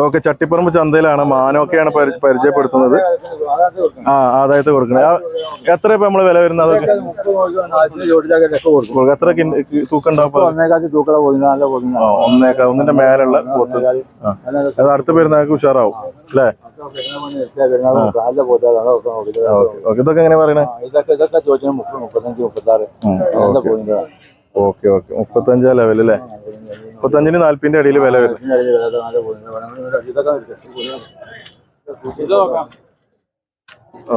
Okay Chattiparamba ചന്തയിലാണ് മാനൊക്കെയാണ് പരി- പരിചയപ്പെടുത്തുന്നത്. ആ ആദായത്തെ കൊടുക്കുന്നത്. എത്ര ഇപ്പൊ നമ്മൾ വില വരുന്നത്. എത്ര കിൻ- കി- തൂക്കം ഉണ്ടാവും ഇപ്പൊ? തൂക്കള പോകുന്ന നല്ല പോകുന്ന ഒന്നേക്കാ ഒന്നിന്റെ മേലുള്ള പോത്ത്. അത് പേര് പെരുന്നാൾക്ക് ഉഷാറാവും അല്ലേ? ഇതൊക്കെ എങ്ങനെ പറയണേ? Okay okay. മുപ്പത്തഞ്ചാ ലെവൽ മുപ്പത്തഞ്ചിന് നാല്പതിന്റെ ഇടയിൽ വില വരും.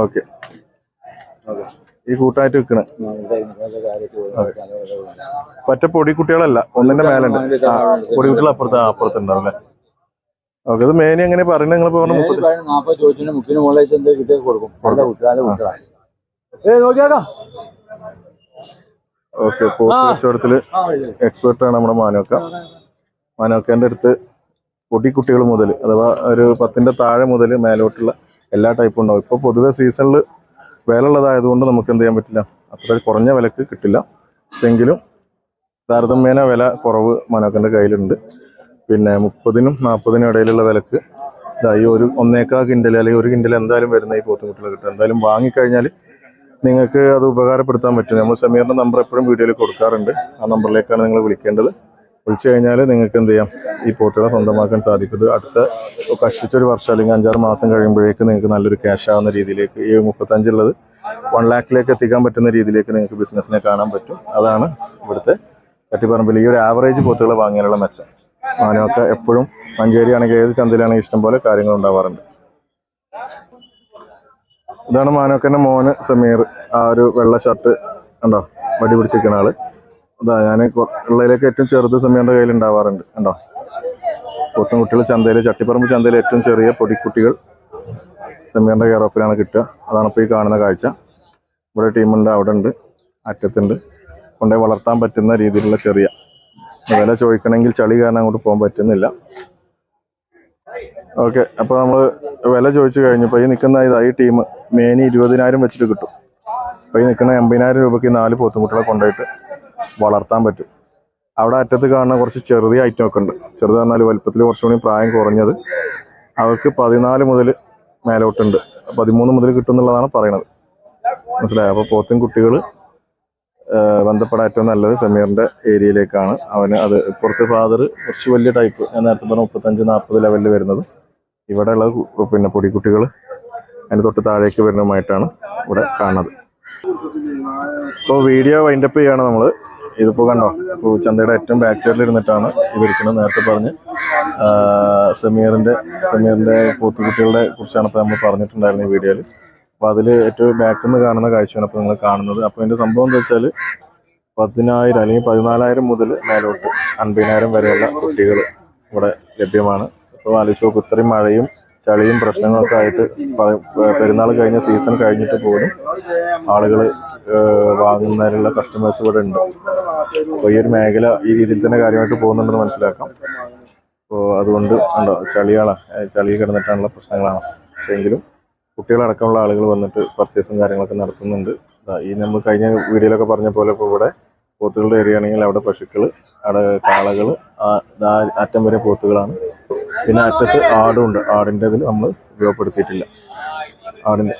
ഓക്കെ. ഈ കൂട്ടായിട്ട് വിൽക്കണേ പറ്റ പൊടിക്കുട്ടികളല്ല ഒന്നിന്റെ മേലുണ്ട്. പൊടിക്കുട്ടികൾ അപ്പുറത്ത് അപ്പുറത്തുണ്ടാവും അല്ലേ? ഓക്കെ ഇത് മേനി എങ്ങനെ പറയുന്നത്? നിങ്ങൾ പറഞ്ഞ മുപ്പത്തി നാപ്പത് ചോദിച്ചിന് മുപ്പിന് മുകളിലേക്ക് എന്തെങ്കിലും കൊടുക്കും. നോക്കിയാക്കാം. ഓക്കെ പോത്ത് കച്ചവടത്തിൽ എക്സ്പെർട്ട് ആണ് നമ്മുടെ മാനോക്ക. മാനോക്കേന്റെ അടുത്ത് പൊടിക്കുട്ടികൾ മുതൽ അഥവാ ഒരു പത്തിന്റെ താഴെ മുതൽ മേലോട്ടുള്ള എല്ലാ ടൈപ്പും ഉണ്ടാവും. ഇപ്പോൾ പൊതുവെ സീസണിൽ വില ഉള്ളതായതുകൊണ്ട് നമുക്ക് എന്ത് ചെയ്യാൻ പറ്റില്ല. അത്ര കുറഞ്ഞ വിലക്ക് കിട്ടില്ല. എങ്കിലും താരതമ്യേന വില കുറവ് മാനോക്കന്റെ കയ്യിലുണ്ട്. പിന്നെ മുപ്പതിനും നാൽപ്പതിനും ഇടയിലുള്ള വിലക്ക് ഇതായി ഈ ഒരു ഒന്നേക്കാ കിൻഡൽ അല്ലെങ്കിൽ ഒരു കിൻഡൽ എന്തായാലും വരുന്ന ഈ പോത്തുമുട്ടികൾ കിട്ടും. എന്തായാലും വാങ്ങിക്കഴിഞ്ഞാൽ നിങ്ങൾക്ക് അത് ഉപകാരപ്പെടുത്താൻ പറ്റും. നമ്മൾ സമീറിന്റെ നമ്പർ എപ്പോഴും വീഡിയോയിൽ കൊടുക്കാറുണ്ട്. ആ നമ്പറിലേക്കാണ് നിങ്ങൾ വിളിക്കേണ്ടത്. വിളിച്ചു കഴിഞ്ഞാൽ നിങ്ങൾക്ക് എന്ത് ചെയ്യാം? ഈ പോത്തുകളെ സ്വന്തമാക്കാൻ സാധിക്കും ഇത് അടുത്ത കഷ്ടിച്ചൊരു വർഷം അല്ലെങ്കിൽ അഞ്ചാറ് മാസം കഴിയുമ്പോഴേക്ക് നിങ്ങൾക്ക് നല്ലൊരു ക്യാഷ് ആവുന്ന രീതിയിലേക്ക് ഈ മുപ്പത്തഞ്ചുള്ളത് വൺ ലാക്കിലേക്ക് എത്തിക്കാൻ പറ്റുന്ന രീതിയിലേക്ക് നിങ്ങൾക്ക് ബിസിനസ്സിനെ കാണാൻ പറ്റും. അതാണ് ഇവിടുത്തെ കട്ടിപ്പറമ്പിൽ ഈ ഒരു ആവറേജ് പോത്തുകൾ വാങ്ങാനുള്ള മെച്ചം. മാനൊക്കെ എപ്പോഴും മഞ്ചേരി ആണെങ്കിൽ ഏത് ചന്തയിലാണെങ്കിൽ ഇഷ്ടംപോലെ കാര്യങ്ങൾ ഉണ്ടാവാറുണ്ട്. ഇതാണ് മാനോക്കന്റെ മോന് സമീർ. ആ ഒരു വെള്ള ഷർട്ട് ഉണ്ടോ വടി പിടിച്ചിരിക്കുന്ന ആൾ. അതാ ഞാൻ ഉള്ളതിലേക്ക് ഏറ്റവും ചെറുത് സമീറിന്റെ കയ്യിൽ ഉണ്ടാവാറുണ്ട്. ഉണ്ടോ കൊത്തും കുട്ടികൾ ചന്തയിൽ ചട്ടിപ്പറമ്പ് ചന്തയിൽ ഏറ്റവും ചെറിയ പൊടിക്കുട്ടികൾ സമീറിന്റെ കെയർ ഓഫിലാണ് കിട്ടുക. അതാണ് ഇപ്പോൾ ഈ കാണുന്ന കാഴ്ച. ഇവിടെ ടീമുണ്ട് അവിടെ ഉണ്ട് അറ്റത്തുണ്ട്. കൊണ്ടുപോയി വളർത്താൻ പറ്റുന്ന രീതിയിലുള്ള ചെറിയ വില ചോദിക്കണമെങ്കിൽ ചളി കാരണം അങ്ങോട്ട് പോകാൻ പറ്റുന്നില്ല. ഓക്കെ അപ്പോൾ നമ്മൾ വില ചോദിച്ചു കഴിഞ്ഞപ്പോൾ ഈ നിൽക്കുന്ന ഇതാ ഈ ടീം മേനി ഇരുപതിനായിരം വെച്ചിട്ട് കിട്ടും. അപ്പോൾ ഈ നിൽക്കുന്ന എൺപതിനായിരം രൂപയ്ക്ക് നാല് പോത്തുംകുട്ടികളെ കൊണ്ടുപോയിട്ട് വളർത്താൻ പറ്റും. അവിടെ അറ്റത്ത് കാണുന്ന കുറച്ച് ചെറിയ ഐറ്റം ഒക്കെ ഉണ്ട്. ചെറുത് പറഞ്ഞാൽ വലുപ്പത്തിൽ കുറച്ചുകൂടി പ്രായം കുറഞ്ഞത് അവർക്ക് പതിനാല് മുതൽ മേലോട്ടുണ്ട്. പതിമൂന്ന് മുതൽ കിട്ടും എന്നുള്ളതാണ് പറയണത്. മനസ്സിലായോ? അപ്പോൾ പോത്തും കുട്ടികൾ ബന്ധപ്പെടാൻ ഏറ്റവും നല്ലത് സമീറിന്റെ ഏരിയയിലേക്കാണ്. അവന് അത് പുറത്ത് ഫാദർ കുറച്ച് വലിയ ടൈപ്പ് ഞാൻ നേരത്തെ പറഞ്ഞ മുപ്പത്തഞ്ച് നാൽപ്പത് ലെവലിൽ വരുന്നത്. ഇവിടെ ഉള്ളത് കു- പിന്നെ പൊടിക്കുട്ടികൾ അതിന് തൊട്ട് താഴേക്ക് വരുന്നതുമായിട്ടാണ് ഇവിടെ കാണുന്നത്. ഇപ്പോൾ വീഡിയോ വൈൻഡപ്പ് ചെയ്യാണ് നമ്മൾ ഇതിപ്പോൾ കണ്ടോ? ഇപ്പോൾ ചന്തയുടെ ഏറ്റവും ബാക്ക് സൈഡിൽ ഇരുന്നിട്ടാണ് ഇതിരിക്കുന്നത്. നേരത്തെ പറഞ്ഞ് സമീറിന്റെ സമീറിന്റെ പോത്തുകുട്ടികളെ കുറിച്ചാണ് ഇപ്പോൾ നമ്മൾ പറഞ്ഞിട്ടുണ്ടായിരുന്നത് ഈ വീഡിയോയിൽ അപ്പോൾ അതിൽ ഏറ്റവും ബാക്കിൽ നിന്ന് കാണുന്ന കാഴ്ചയാണ് അപ്പോൾ നിങ്ങൾ കാണുന്നത്. അപ്പോൾ ഇതിന്റെ സംഭവം എന്താ വെച്ചാൽ പതിനായിരം അല്ലെങ്കിൽ പതിനാലായിരം മുതൽ മേലോട്ട് അൻപതിനായിരം വരെയുള്ള കുട്ടികൾ ഇവിടെ ലഭ്യമാണ്. അപ്പോൾ ആലോചിച്ച് നോക്കും ഇത്രയും മഴയും ചളിയും പ്രശ്നങ്ങളൊക്കെ ആയിട്ട് പെരുന്നാൾ കഴിഞ്ഞ സീസൺ കഴിഞ്ഞിട്ട് പോലും ആളുകൾ വാങ്ങുന്നതിനുള്ള കസ്റ്റമേഴ്സ് ഇവിടെ ഉണ്ട്. അപ്പോൾ ഈ ഒരു മേഖല ഈ രീതിയിൽ തന്നെ കാര്യമായിട്ട് പോകുന്നുണ്ടെന്ന് മനസ്സിലാക്കാം. അപ്പോൾ അതുകൊണ്ട് ഉണ്ടോ ചളികളാണ് ചളി കിടന്നിട്ടാണുള്ള പ്രശ്നങ്ങളാണ്. പക്ഷേ എങ്കിലും കുട്ടികളടക്കമുള്ള ആളുകൾ വന്നിട്ട് പർച്ചേസും കാര്യങ്ങളൊക്കെ നടത്തുന്നുണ്ട്. ഈ നമ്മൾ കഴിഞ്ഞ വീഡിയോയിലൊക്കെ പറഞ്ഞ പോലെ ഇപ്പോൾ ഇവിടെ പോത്തുകളുടെ ഏരിയ ആണെങ്കിൽ അവിടെ പശുക്കൾ അവിടെ കാളകൾ അറ്റം വരെ പോത്തുകളാണ്. പിന്നെ അറ്റത്ത് ഉണ്ട് ആടിന്റെ ഇതിൽ നമ്മൾ ഉപയോഗപ്പെടുത്തിയിട്ടില്ല. ആടിന്റെ